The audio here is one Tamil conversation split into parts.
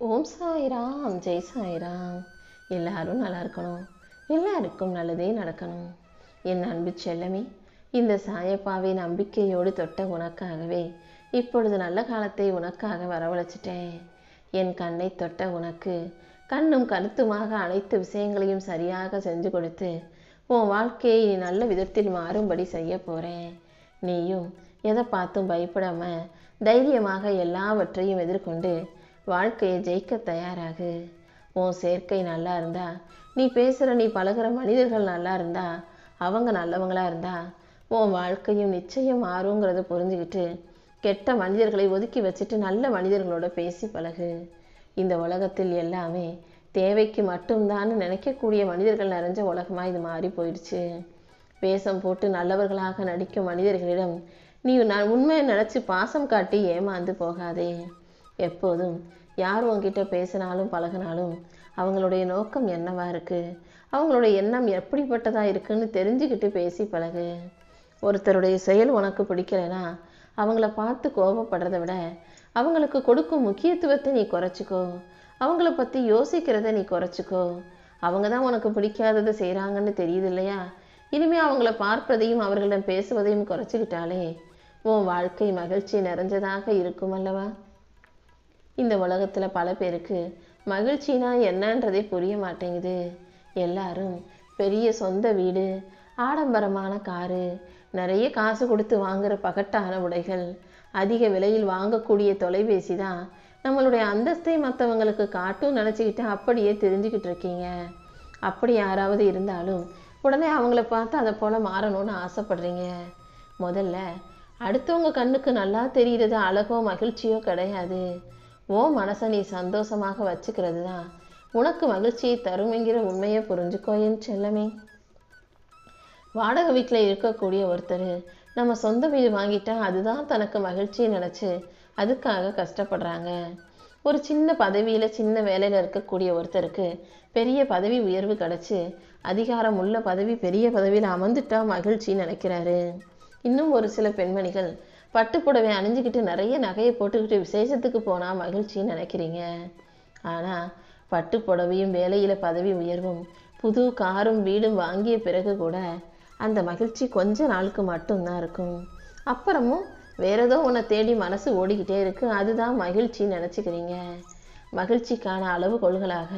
ஓம் சாய்ராம் ஜெய் சாய்ராம். எல்லாரும் நல்லா இருக்கணும் எல்லாருக்கும் நல்லதே நடக்கணும். என் அன்பு செல்லமே இந்த சாயப்பாவை நம்பிக்கையோடு தொட்ட உனக்காகவே இப்பொழுது நல்ல காலத்தை உனக்காக வரவழைச்சிட்டேன். என் கண்ணை தொட்ட உனக்கு கண்ணும் கருத்துமாக அனைத்து விஷயங்களையும் சரியாக செஞ்சு கொடுத்து உன் வாழ்க்கையை நீ நல்ல விதத்தில் மாறும்படி செய்ய போகிறேன் நீயும் எதை பார்த்தும் பயப்படாமல் தைரியமாக எல்லாவற்றையும் எதிர்கொண்டு வாழ்க்கையை ஜெயிக்க தயாராகு. உன் சேர்க்கை நல்லா இருந்தா நீ பேசுகிற நீ பழகுற மனிதர்கள் நல்லா இருந்தா அவங்க நல்லவங்களா இருந்தா உன் வாழ்க்கையும் நிச்சயம் மாறுங்கிறத புரிஞ்சுக்கிட்டு கெட்ட மனிதர்களை ஒதுக்கி வச்சுட்டு நல்ல மனிதர்களோட பேசி பழகு. இந்த உலகத்தில் எல்லாமே தேவைக்கு மட்டும்தான் நினைக்கக்கூடிய மனிதர்கள் நிறைஞ்ச உலகமாக இது மாறி போயிடுச்சு. வேஷம் போட்டு நல்லவர்களாக நடிக்கும் மனிதர்களிடம் நீ நான் உண்மையை நினச்சி பாசம் காட்டி ஏமாந்து போகாதே. எப்போதும் யார் உன்கிட்ட பேசினாலும் பழகினாலும் அவங்களுடைய நோக்கம் என்னவா இருக்குது அவங்களுடைய எண்ணம் எப்படிப்பட்டதாக இருக்குன்னு தெரிஞ்சுக்கிட்டு பேசி பழகு. ஒருத்தருடைய செயல் உனக்கு பிடிக்கலைன்னா அவங்கள பார்த்து கோபப்படுறதை விட அவங்களுக்கு கொடுக்கும் முக்கியத்துவத்தை நீ குறைச்சிக்கோ. அவங்கள பற்றி யோசிக்கிறத நீ குறைச்சிக்கோ. அவங்க தான் உனக்கு பிடிக்காததை செய்கிறாங்கன்னு தெரியுது இல்லையா? இனிமே அவங்கள பார்ப்பதையும் அவர்களிடம் பேசுவதையும் குறைச்சிக்கிட்டாலே உன் வாழ்க்கை மகிழ்ச்சி நிறைஞ்சதாக இருக்கும் அல்லவா? இந்த உலகத்தில் பல பேருக்கு மகிழ்ச்சினா என்னன்றதே புரிய மாட்டேங்குது. எல்லாரும் பெரிய சொந்த வீடு ஆடம்பரமான காரு நிறைய காசு கொடுத்து வாங்குற பகட்டான உடைகள் அதிக விலையில் வாங்கக்கூடிய தொலைபேசி தான் நம்மளுடைய அந்தஸ்தை மற்றவங்களுக்கு காட்டும் நினச்சிக்கிட்டு அப்படியே தெரிஞ்சுக்கிட்டு இருக்கீங்க. அப்படி யாராவது இருந்தாலும் உடனே அவங்கள பார்த்து அதை போல் மாறணும்னு ஆசைப்படுறீங்க. முதல்ல அடுத்தவங்க கண்ணுக்கு நல்லா தெரிகிறது அழகோ மகிழ்ச்சியோ கிடையாது. ஓ மனசை நீ சந்தோஷமாக வச்சுக்கிறது தான் உனக்கு மகிழ்ச்சியை தருமெங்கிற உண்மையை புரிஞ்சுக்கோ என் செல்லமே. வாடகை வீட்டில் இருக்கக்கூடிய ஒருத்தர் நம்ம சொந்த வீடு வாங்கிட்டா அதுதான் தனக்கு மகிழ்ச்சியை நினச்சி அதுக்காக கஷ்டப்படுறாங்க. ஒரு சின்ன பதவியில் சின்ன வேலையில் இருக்கக்கூடிய ஒருத்தருக்கு பெரிய பதவி உயர்வு கிடச்சி அதிகாரம் உள்ள பதவி பெரிய பதவியில் அமர்ந்துட்டா மகிழ்ச்சின்னு நினைக்கிறாரு. இன்னும் ஒரு சில பெண்மணிகள் பட்டுப்புடவை அணிஞ்சிக்கிட்டு நிறைய நகையை போட்டுக்கிட்டு விசேஷத்துக்கு போனால் மகிழ்ச்சின்னு நினைக்கிறீங்க? ஆனால் பட்டு புடவையும் வேலையில் பதவி உயர்வும் புது காரும் வீடும் வாங்கிய பிறகு கூட அந்த மகிழ்ச்சி கொஞ்ச நாளுக்கு மட்டும்தான் இருக்கும். அப்புறமும் வேற ஏதோ உன்னை தேடி மனசு ஓடிக்கிட்டே இருக்கு. அதுதான் மகிழ்ச்சின்னு நினச்சிக்கிறீங்க. மகிழ்ச்சிக்கான அளவுகோல்களாக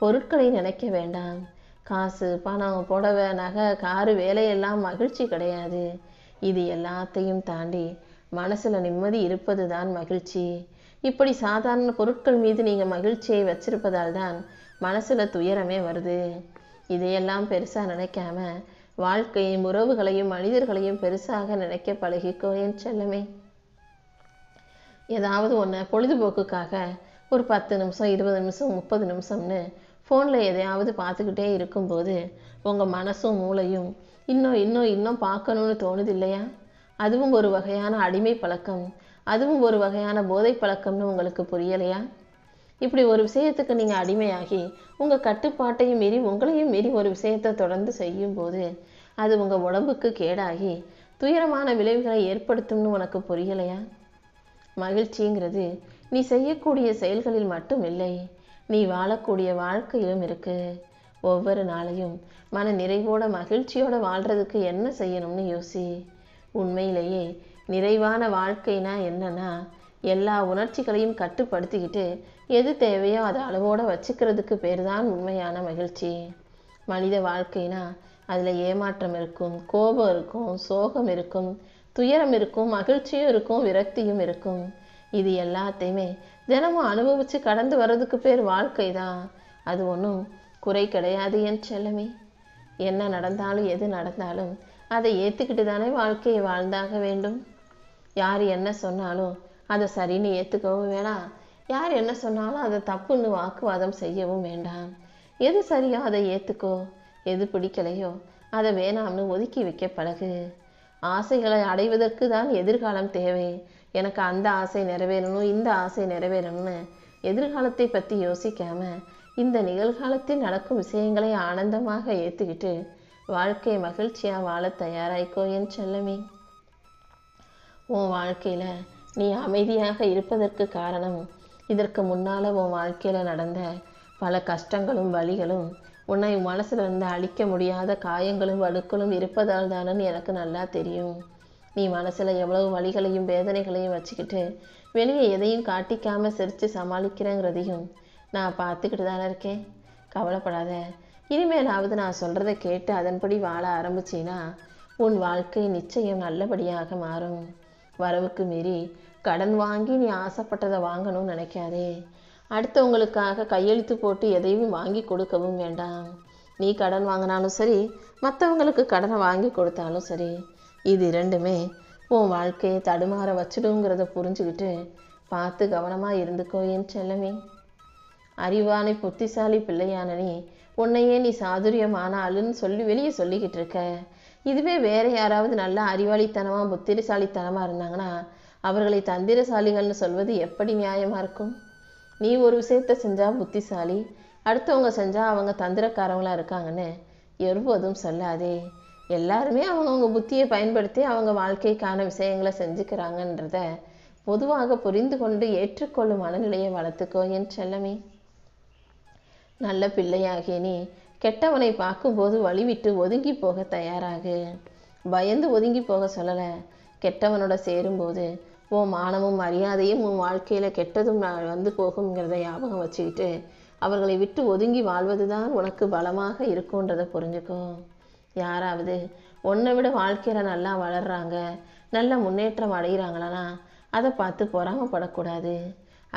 பொருட்களை நினைக்க வேண்டாம். காசு பணம் புடவை நகை காரு வேலையெல்லாம் மகிழ்ச்சி கிடையாது. இது எல்லாத்தையும் தாண்டி மனசில் நிம்மதி இருப்பது தான் மகிழ்ச்சி. இப்படி சாதாரண பொருட்கள் மீது நீங்கள் மகிழ்ச்சியை வச்சிருப்பதால் தான் மனசில் துயரமே வருது. இதையெல்லாம் பெருசாக நினைக்காம வாழ்க்கையும் உறவுகளையும் மனிதர்களையும் பெருசாக நினைக்க பழகிக்கோ என் செல்லமே. ஏதாவது ஒன்று பொழுதுபோக்குக்காக ஒரு பத்து நிமிஷம் இருபது நிமிஷம் முப்பது நிமிஷம்னு ஃபோனில் எதையாவது பார்த்துக்கிட்டே இருக்கும்போது உங்கள் மனசும் மூளையும் இன்னும் இன்னும் இன்னும் பார்க்கணும்னு தோணுது இல்லையா? அதுவும் ஒரு வகையான அடிமை பழக்கம். அதுவும் ஒரு வகையான போதை பழக்கம்னு உங்களுக்கு புரியலையா? இப்படி ஒரு விஷயத்துக்கு நீங்கள் அடிமையாகி உங்கள் கட்டுப்பாட்டையும் மீறி உங்களையும் மீறி ஒரு விஷயத்தை தொடர்ந்து செய்யும்போது அது உங்கள் உடம்புக்கு கேடாகி துயரமான விளைவுகளை ஏற்படுத்தும்னு உனக்கு புரியலையா? மகிழ்ச்சிங்கிறது நீ செய்யக்கூடிய செயல்களில் மட்டும் இல்லை நீ வாழக்கூடிய வாழ்க்கையிலும் இருக்கு. ஒவ்வொரு நாளையும் மன நிறைவோட மகிழ்ச்சியோட வாழ்றதுக்கு என்ன செய்யணும்னு யோசி. உண்மையிலேயே நிறைவான வாழ்க்கைனா என்னன்னா எல்லா உணர்ச்சிகளையும் கட்டுப்படுத்திக்கிட்டு எது தேவையோ அதை அளவோடு வச்சுக்கிறதுக்கு பேர் தான் உண்மையான மகிழ்ச்சி. மனித வாழ்க்கைனா அதில் ஏமாற்றம் இருக்கும் கோபம் இருக்கும் சோகம் இருக்கும் துயரம் இருக்கும் மகிழ்ச்சியும் இருக்கும் விரக்தியும் இருக்கும். இது எல்லாத்தையுமே தினமும் அனுபவித்து கடந்து வர்றதுக்கு பேர் வாழ்க்கை தான் அது ஒன்றும் குறை கிடையாது என் செல்லமே. என்ன நடந்தாலும் எது நடந்தாலும் அதை ஏற்றுக்கிட்டு தானே வாழ்க்கையை வாழ்ந்தாக வேண்டும்? யார் என்ன சொன்னாலும் அதை சரின்னு ஏற்றுக்கவும் வேணாம் யார் என்ன சொன்னாலும் அதை தப்புன்னு வாக்குவாதம் செய்யவும் வேண்டாம் எது சரியோ அதை ஏற்றுக்கோ எது பிடிக்கலையோ அதை வேணாம்னு ஒதுக்கி வைக்க பழகு. ஆசைகளை அடைவதற்கு தான் எதிர்காலம் தேவை. எனக்கு அந்த ஆசை நிறைவேறணும் இந்த ஆசை நிறைவேறணும்னு எதிர்காலத்தை பற்றி யோசிக்காம இந்த நிகழ்காலத்தில் நடக்கும் விஷயங்களை ஆனந்தமாக ஏற்றுக்கிட்டு வாழ்க்கை மகிழ்ச்சியாக வாழ தயாராய்க்கோ என் செல்லமே. உன் வாழ்க்கையில் நீ அமைதியாக இருப்பதற்கு காரணம் இதற்கு முன்னால் உன் வாழ்க்கையில் நடந்த பல கஷ்டங்களும் வலிகளும் உன்னை மனசில் இருந்து அழிக்க முடியாத காயங்களும் வடுக்களும் இருப்பதால் தானன்னு எனக்கு நல்லா தெரியும். நீ மனசில் எவ்வளவு வலிகளையும் வேதனைகளையும் வச்சுக்கிட்டு வெளியே எதையும் காட்டிக்காமல் சிரித்து சமாளிக்கிறேங்கிறதையும் நான் பார்த்துக்கிட்டு தானே இருக்கேன். கவலைப்படாத இனிமேலாவது நான் சொல்கிறத கேட்டு அதன்படி வாழ ஆரம்பிச்சின்னா உன் வாழ்க்கை நிச்சயம் நல்லபடியாக மாறும். வரவுக்கு மீறி கடன் வாங்கி நீ ஆசைப்பட்டதை வாங்கணும்னு நினைக்காதே. அடுத்தவங்களுக்காக கையெழுத்து போட்டு எதையும் வாங்கி கொடுக்கவும் வேண்டாம். நீ கடன் வாங்கினாலும் சரி மற்றவங்களுக்கு கடனை வாங்கி கொடுத்தாலும் சரி இது இரண்டுமே உன் வாழ்க்கையை தடுமாற வச்சிடுங்கிறத புரிஞ்சுக்கிட்டு பார்த்து கவனமாக இருந்துக்கோ என் செல்லமே. அறிவானை புத்திசாலி பிள்ளையான நீ உன்னையே நீ சாதுரியமான ஆளுன்னு சொல்லி வெளியே சொல்லிக்கிட்டு இருக்க. இதுவே வேற யாராவது நல்லா அறிவாளித்தனமாக புத்திசாலித்தனமாக இருந்தாங்கன்னா அவர்களை தந்திரசாலிகள்னு சொல்வது எப்படி நியாயமாக இருக்கும்? நீ ஒரு விஷயத்த செஞ்சால் புத்திசாலி அடுத்தவங்க செஞ்சால் அவங்க தந்திரக்காரவங்களாக இருக்காங்கன்னு எப்போதும் சொல்லாதே. எல்லாருமே அவங்கவுங்க புத்தியை பயன்படுத்தி அவங்க வாழ்க்கைக்கான விஷயங்களை செஞ்சுக்கிறாங்கன்றத பொதுவாக புரிந்து கொண்டு ஏற்றுக்கொள்ளும் மனநிலையை வளர்த்துக்கோ என் செல்லமே. நல்ல பிள்ளையாகிய நீ கெட்டவனை பார்க்கும்போது வழிவிட்டு ஒதுங்கி போக தயாராகு. பயந்து ஒதுங்கி போக சொல்லலை. கெட்டவனோட சேரும்போது உன் மானமும் மரியாதையும் உன் வாழ்க்கையில் கெட்டதும் வந்து போகுங்கிறத ஞாபகம் வச்சுக்கிட்டு அவர்களை விட்டு ஒதுங்கி வாழ்வது தான் உனக்கு பலமாக இருக்குன்றதை புரிஞ்சுக்கோ. யாராவது உன்னை விட வாழ்க்கையில் நல்லா வளர்கிறாங்க நல்ல முன்னேற்றம் அடைகிறாங்களானா அதை பார்த்து பொறாமப்படக்கூடாது.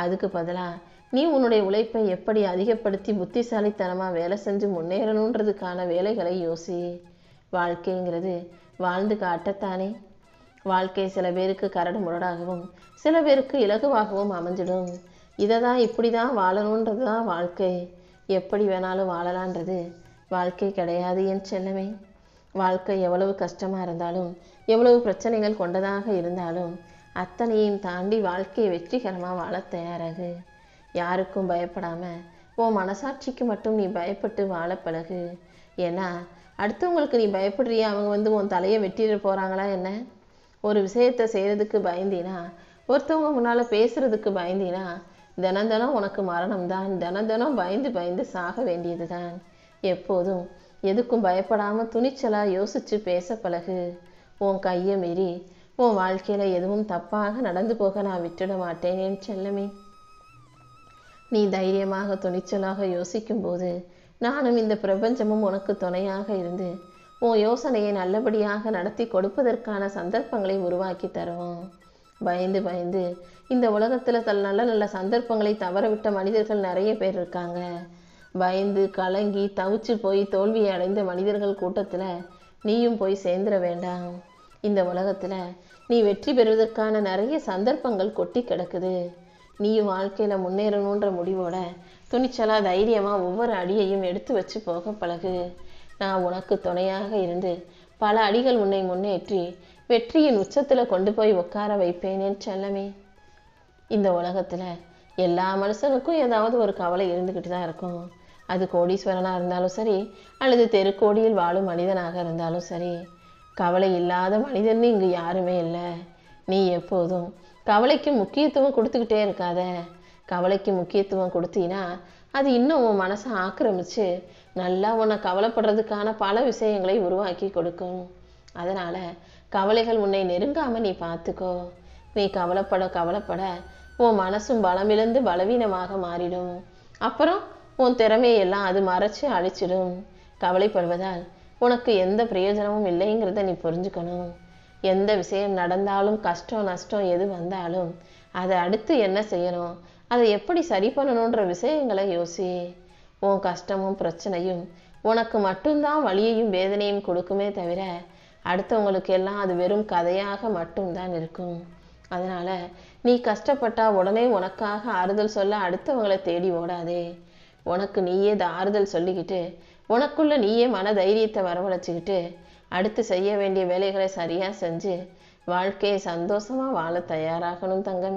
அதுக்கு பதிலாக நீ உன்னுடைய உழைப்பை எப்படி அதிகப்படுத்தி புத்திசாலித்தனமாக வேலை செஞ்சு முன்னேறணுன்றதுக்கான வேலைகளை யோசி. வாழ்க்கைங்கிறது வாழ்ந்து காட்டத்தானே. வாழ்க்கை சில பேருக்கு கரடு முரடாகவும் சில பேருக்கு இலகுவாகவும் அமைஞ்சிடும். இதை தான் இப்படி தான் வாழணுன்றது தான் வாழ்க்கை. எப்படி வேணாலும் வாழலான்றது வாழ்க்கை கிடையாது என் செல்லமே. வாழ்க்கை எவ்வளவு கஷ்டமாக இருந்தாலும் எவ்வளவு பிரச்சனைகள் கொண்டதாக இருந்தாலும் அத்தனையும் தாண்டி வாழ்க்கையை வெற்றிகரமாக வாழ தயாராகு. யாருக்கும் பயப்படாமல் உன் மனசாட்சிக்கு மட்டும் நீ பயப்பட்டு வாழ பழகு. ஏன்னா அடுத்தவங்களுக்கு நீ பயப்படுறியா? அவங்க வந்து உன் தலையை வெட்டிட போகிறாங்களா என்ன? ஒரு விஷயத்தை செய்கிறதுக்கு பயந்தினா ஒருத்தவங்க முன்னால் பேசுகிறதுக்கு பயந்தினா தினம் தினம் உனக்கு மரணம் தான். தினம் தினம் பயந்து பயந்து சாக வேண்டியதுதான். எப்போதும் எதுக்கும் பயப்படாமல் துணிச்சலாக யோசித்து பேச பழகு. உன் கையை மீறி உன் வாழ்க்கையில் எதுவும் தப்பாக நடந்து போக நான் விட்டுட மாட்டேன் என் செல்லமே. நீ தைரியமாக துணிச்சலாக யோசிக்கும்போது நானும் இந்த பிரபஞ்சமும் உனக்கு துணையாக இருந்து உன் யோசனையை நல்லபடியாக நடத்தி கொடுப்பதற்கான சந்தர்ப்பங்களை உருவாக்கி தருவோம். பயந்து பயந்து இந்த உலகத்தில் தல் நல்ல நல்ல சந்தர்ப்பங்களை தவறவிட்ட மனிதர்கள் நிறைய பேர் இருக்காங்க. பயந்து கலங்கி தவிச்சு போய் தோல்வியை அடைந்த மனிதர்கள் கூட்டத்தில் நீயும் போய் சேர்ந்துட வேண்டாம். இந்த உலகத்தில் நீ வெற்றி பெறுவதற்கான நிறைய சந்தர்ப்பங்கள் கொட்டி கிடக்குது. நீயும் வாழ்க்கையில முன்னேறணுன்ற முடிவோட துணிச்சலா தைரியமா ஒவ்வொரு அடியையும் எடுத்து வச்சு போக பழகு. நான் உனக்கு துணையாக இருந்து பல அடிகள் உன்னை முன்னேற்றி வெற்றியின் உச்சத்துல கொண்டு போய் உட்கார வைப்பேனேன் செல்லமே. இந்த உலகத்துல எல்லா மனுஷனுக்கும் ஏதாவது ஒரு கவலை இருந்துக்கிட்டு தான் இருக்கும். அது கோடீஸ்வரனா இருந்தாலும் சரி அல்லது தெருக்கோடியில் வாழும் மனிதனாக இருந்தாலும் சரி. கவலை இல்லாத மனிதன் இங்கு யாருமே இல்லை. நீ எப்போதும் கவலைக்கு முக்கியத்துவம் கொடுத்துக்கிட்டே இருக்காத. கவலைக்கு முக்கியத்துவம் கொடுத்தீன்னா அது இன்னும் உன் மனசை ஆக்கிரமிச்சு நல்லா உன்னை கவலைப்படுறதுக்கான பல விஷயங்களை உருவாக்கி கொடுக்கும். அதனால கவலைகள் உன்னை நெருங்காம நீ பார்த்துக்கோ. நீ கவலைப்பட கவலைப்பட உன் மனசும் பலமிழந்து பலவீனமாக மாறிடும். அப்புறம் உன் திறமையெல்லாம் அது மறைச்சு அழிச்சிடும். கவலைப்படுவதால் உனக்கு எந்த பிரயோஜனமும் இல்லைங்கிறத நீ புரிஞ்சுக்கணும். எந்த விஷயம் நடந்தாலும் கஷ்டம் நஷ்டம் எது வந்தாலும் அதை அடுத்து என்ன செய்யணும்? அதை எப்படி சரி பண்ணணுன்ற விஷயங்களை யோசி. உன் கஷ்டமும் பிரச்சனையும் உனக்கு மட்டும்தான் வலியையும் வேதனையும் கொடுக்குமே தவிர அடுத்தவங்களுக்கு எல்லாம் அது வெறும் கதையாக மட்டும்தான் இருக்கும். அதனால நீ கஷ்டப்பட்டா உடனே உனக்காக ஆறுதல் சொல்ல அடுத்தவங்களை தேடி ஓடாதே. உனக்கு நீயே ஆறுதல் சொல்லிக்கிட்டு உனக்குள்ள நீயே மன தைரியத்தை வரவழைச்சிக்கிட்டு அடுத்து செய்ய வேண்டிய வேலைகளை சரியா செஞ்சு வாழ்க்கையை சந்தோஷமா வாழ தயாராகணும் தங்கமே.